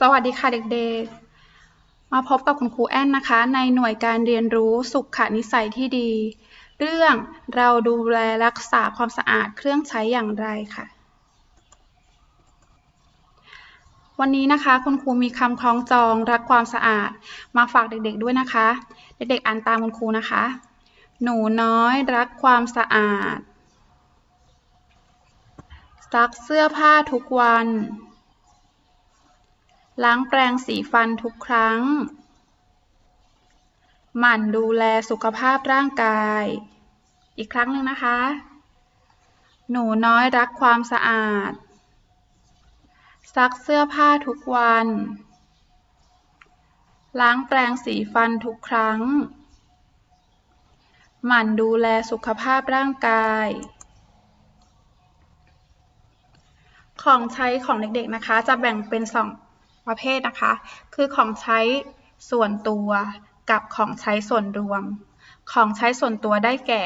สวัสดีค่ะเด็กๆ มาพบกับคุณครูแอนนะคะ ในหน่วยการเรียนรู้สุขนิสัยที่ดี เรื่องเราดูแลรักษาความสะอาดเครื่องใช้อย่างไรค่ะ วันนี้นะคะคุณครูมีคำคล้องจองรักความสะอาด มาฝากเด็กๆด้วยนะคะ เด็กๆอ่านตามคุณครูนะคะ หนูน้อยรักความสะอาด ซักเสื้อผ้าทุกวัน ล้างแปรงสีฟันทุกครั้ง หมั่นดูแลสุขภาพร่างกาย อีกครั้งหนึ่งนะคะ หนูน้อยรักความสะอาด ซักเสื้อผ้าทุกวัน ล้างแปรงสีฟันทุกครั้ง หมั่นดูแลสุขภาพร่างกายของใช้ของเด็กๆนะคะ จะแบ่งเป็นสอง ประเภทนะคะ คือของใช้ส่วนตัวกับของใช้ส่วนรวม ของใช้ส่วนตัวได้แก่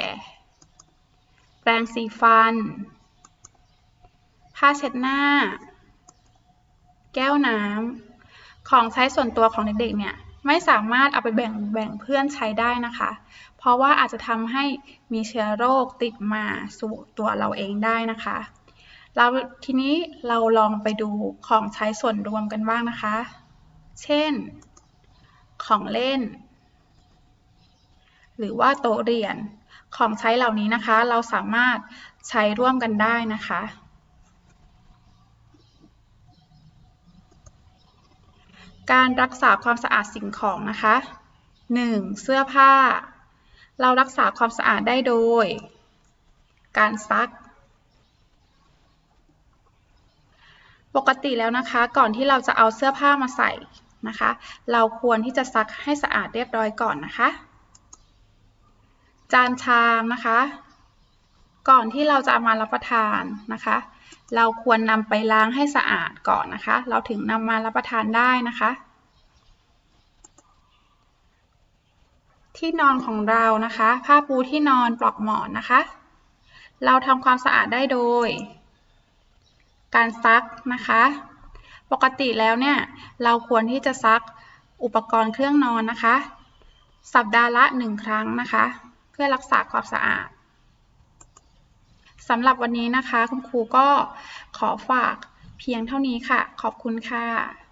แปรงสีฟัน ผ้าเช็ดหน้า แก้วน้ำ ของใช้ส่วนตัวของเด็กๆเนี่ยไม่สามารถเอาไปแบ่งแบ่งเพื่อนใช้ได้นะคะ เพราะว่าอาจจะทำให้มีเชื้อโรคติดมาสู่ตัวเราเองได้นะคะ เราทีนี้เราลองไปดูของใช้ส่วนรวมกันบ้างนะคะ เช่น ของเล่น หรือว่าโต๊ะเรียน ของใช้เหล่านี้นะคะ เราสามารถใช้ร่วมกันได้นะคะ การรักษาความสะอาดสิ่งของนะคะ 1. เสื้อผ้า เรารักษาความสะอาดได้โดย การซัก ปกติแล้วนะคะ ก่อนที่เราจะเอาเสื้อผ้ามาใส่นะคะ เราควรที่จะซักให้สะอาดเรียบร้อยก่อนนะคะ จานชามนะคะ ก่อนที่เราจะามารับประทานนะคะ เราควรนำไปล้างให้สะอาดก่อนนะคะ เราถึงนำมารับประทานได้นะคะ ที่นอนของเรานะคะ ผ้าปูที่นอนปลอกหมอนนะคะ เราทำความสะอาดได้โดย การซักนะคะ ปกติแล้วเนี่ย เราควรที่จะซักอุปกรณ์เครื่องนอนนะคะ สัปดาห์ละหนึ่งครั้งนะคะ เพื่อรักษาความสะอาดสำหรับวันนี้นะคะ คุณครูก็ขอฝากเพียงเท่านี้ค่ะ ขอบคุณค่ะ